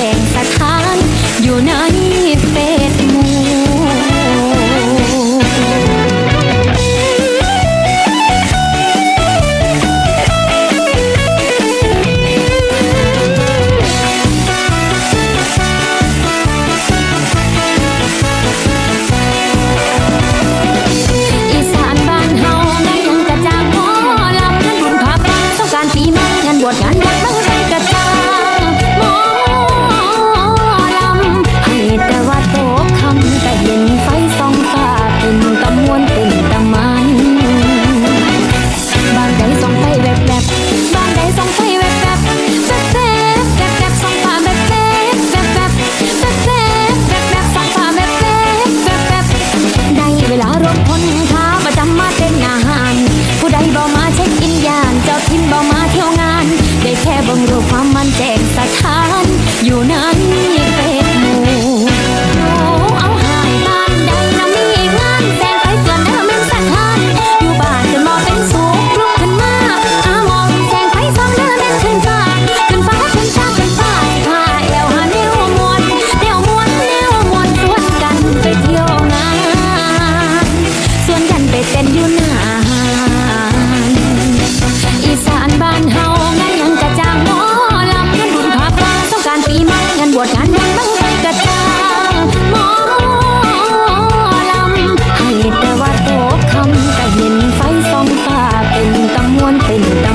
แรงสะท้านอยู่ใน Thì.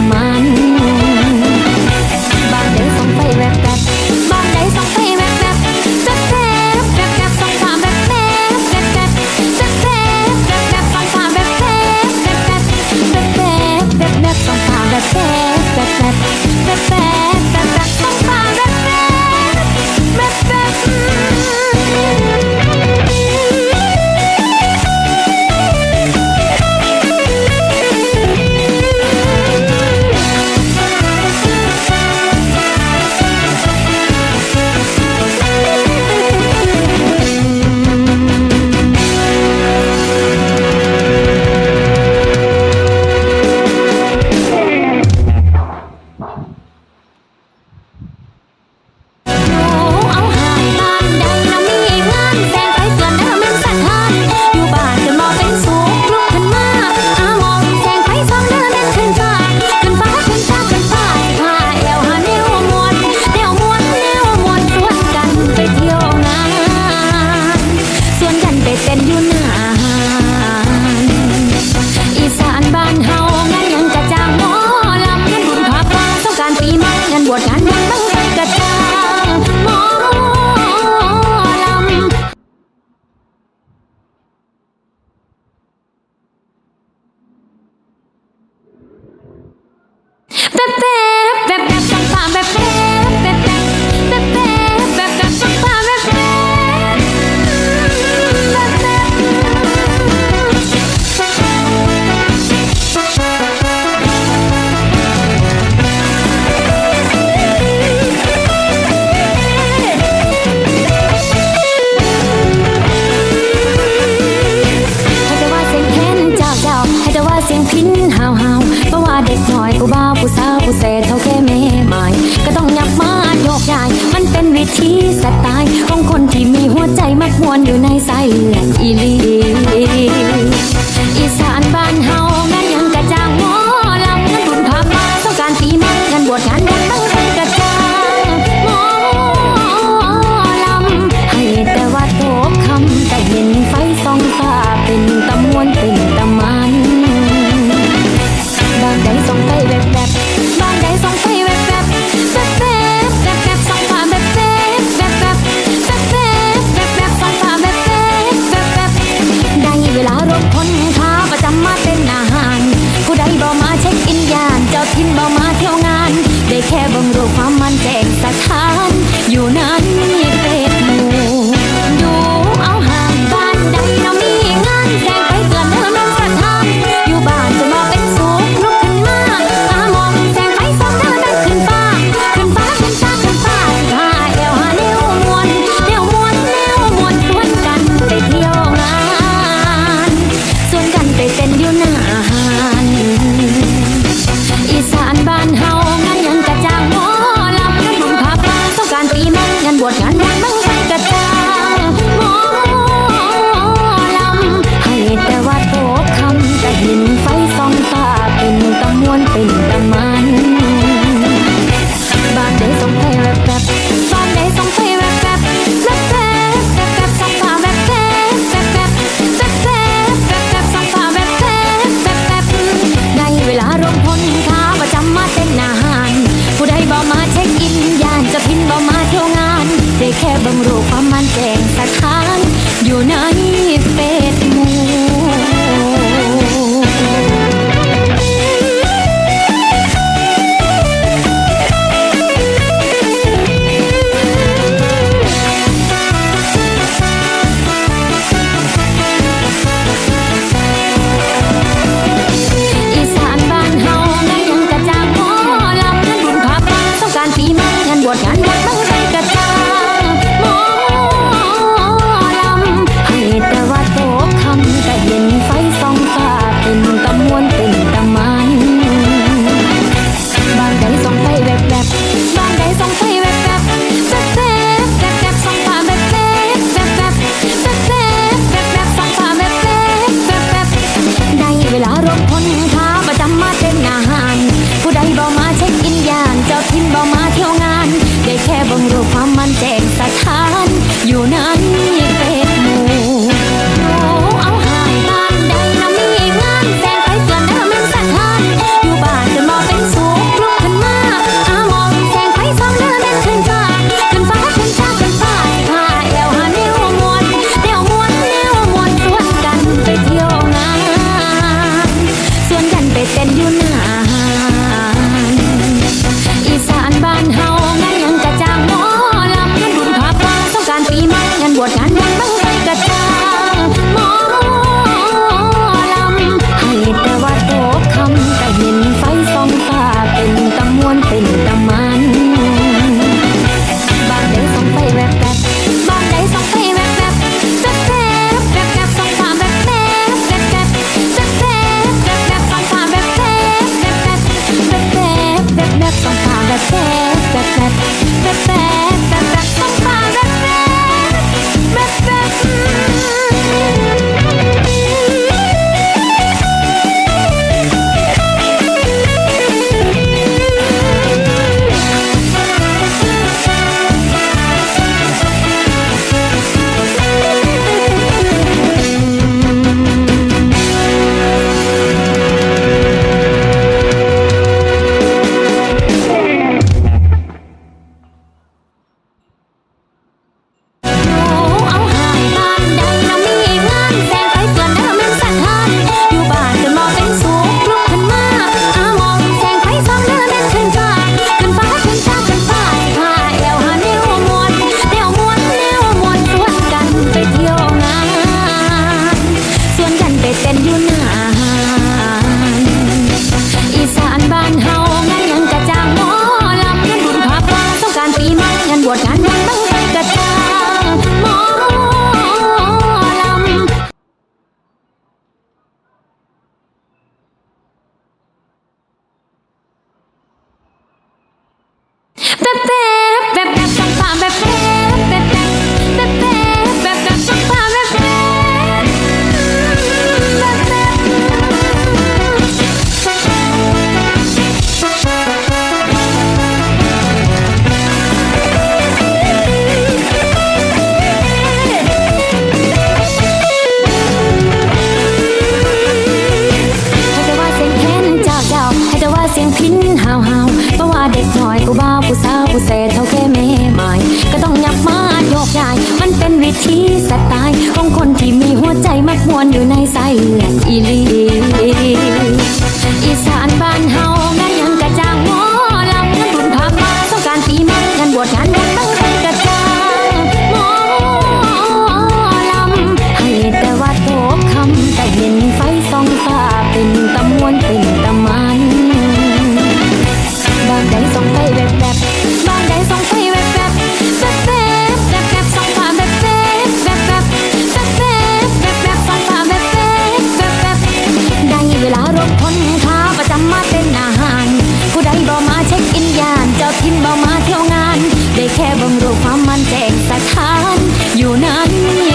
เช็คอินยาน เจ้าทินบ่มาเที่ยวงาน ได้แค่บังรูความมันแจ้งสถาน อยู่นั้น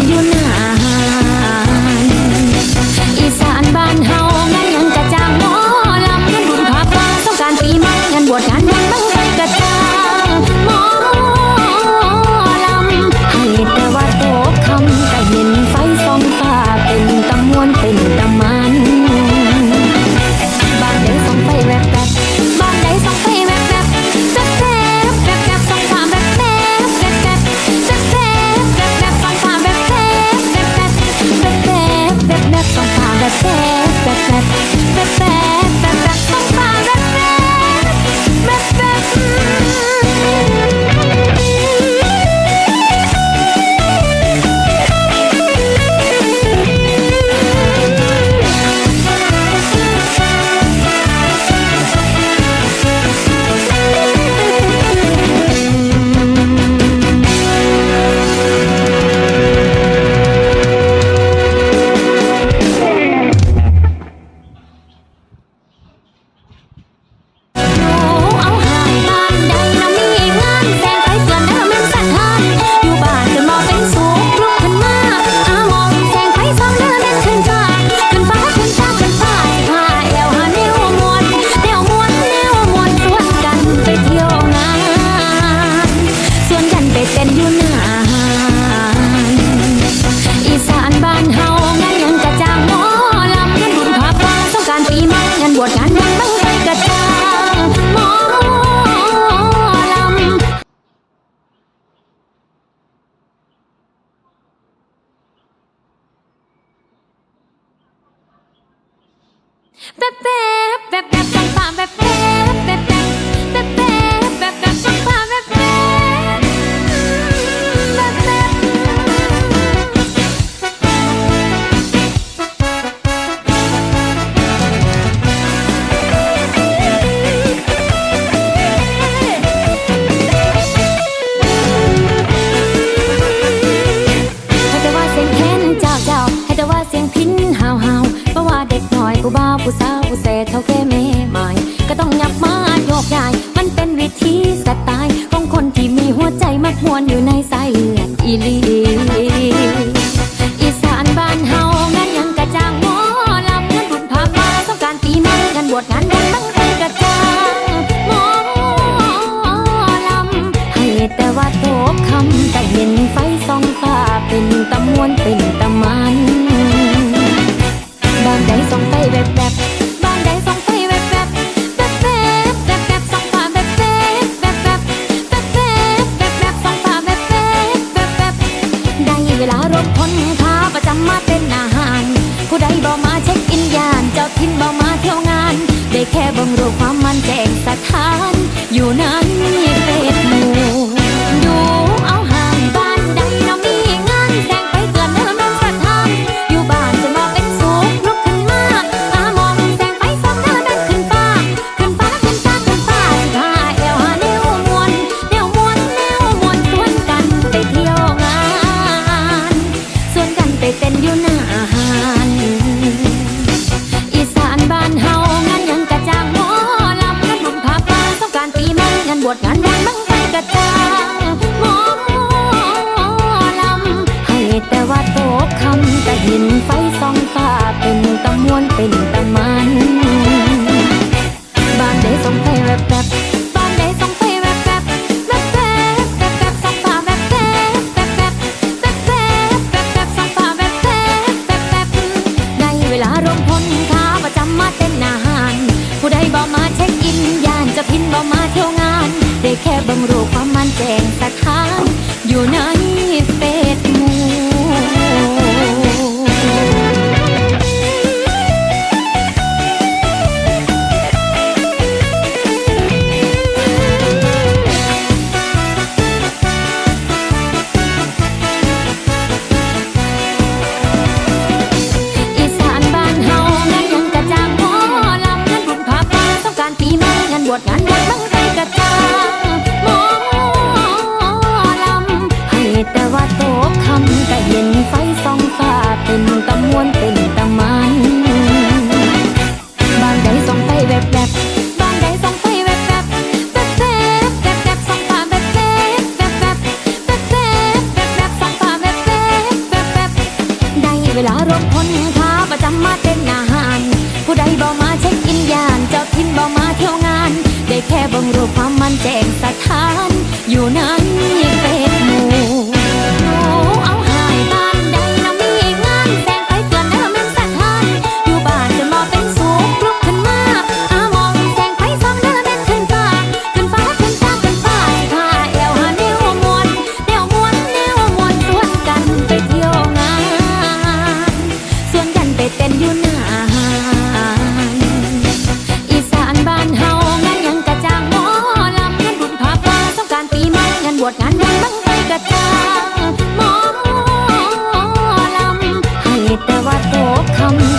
and you really แค่บัำรุความมันแจงใสานแจ้งสถานอยู่นะ come.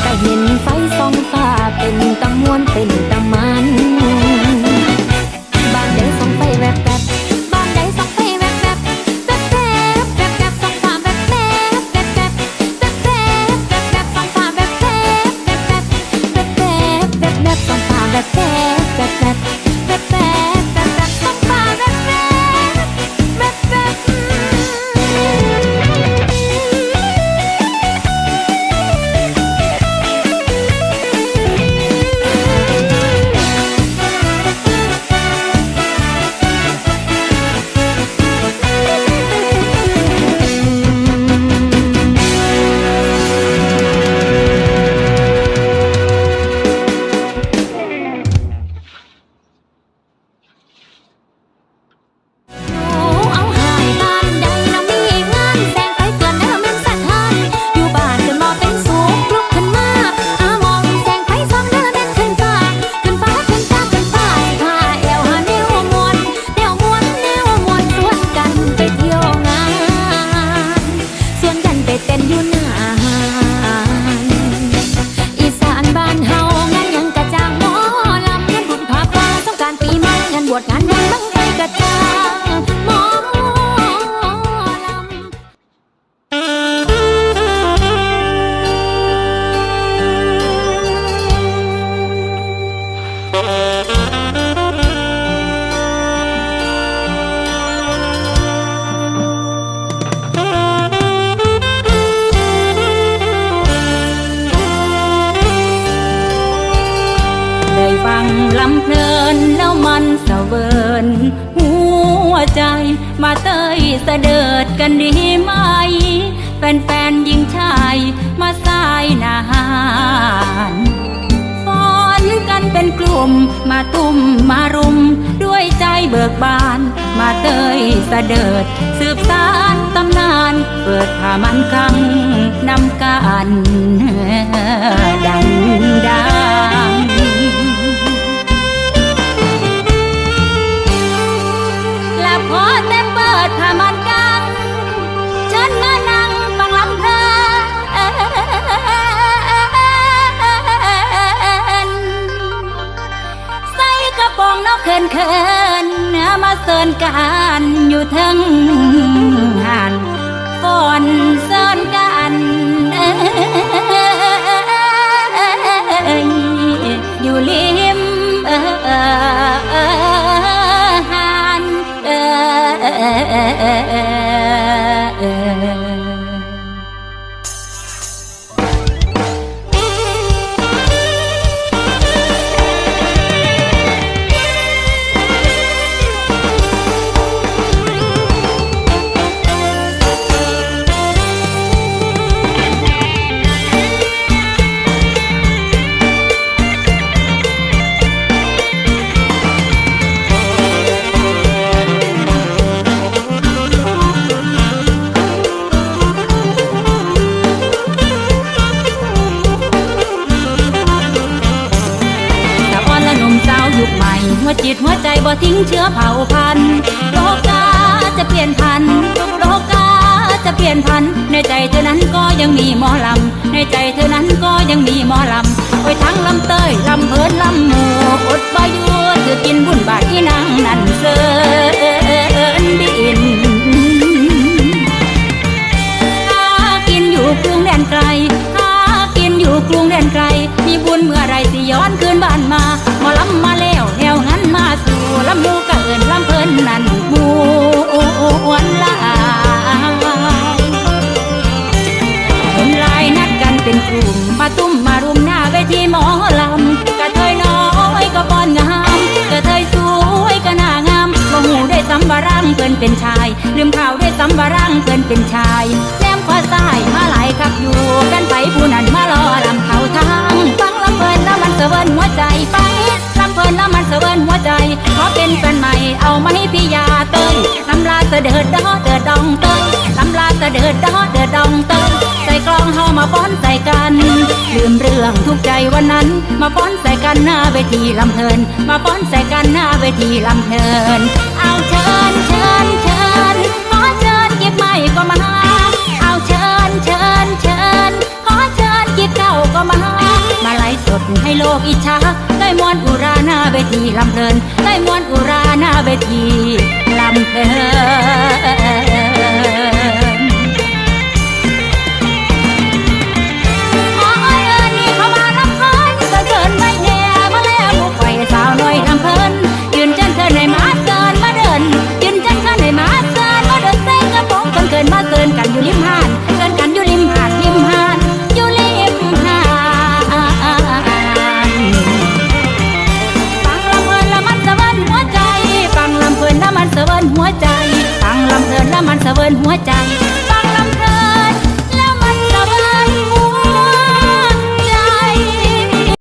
นหัวใจ มาเต้ยเสดิดกันดีไหมแฟนๆหญิงชายมาสายนานฟ้อนกันเป็นกลุ่มมาตุ้มมารุม ด้วยใจเบิกบาน มาเตยเสดิดสืบสานตำนาน เปิดผ้ามันคังนำการดังดัง นเขินเขินมาเสินกันอยู่ทั้งหันก่อนเสินกันอยู่ลิมหันเอ บ่ทิ้งเชื้อเผ่าพันธุ์โลกาจะเปลี่ยนพันธุ์โลกาจะเปลี่ยนพันธุ์ในใจเธอนั้นก็ยังมีหมอลำในใจเธอนั้นก็ยังมีหมอลำไอ้ทั้งลำเต้ยลำเพินลำมือ ทุกข์ใจวันนั้น มาป้อนใส่กันหน้าเวทีลำเพลิน มาป้อนใส่กันหน้าเวทีลำเพลิน เอาเชิญเชิญเชิญขอเชิญเก็บไม่ก็มา เอาเชิญเชิญเชิญขอเชิญกิบเก่าก็มา มาไล่สดให้โลกอิจฉาได้มวนอุราหน้าเวทีลำเพลิน ได้มวนอุราหน้าเวทีลำเพลิน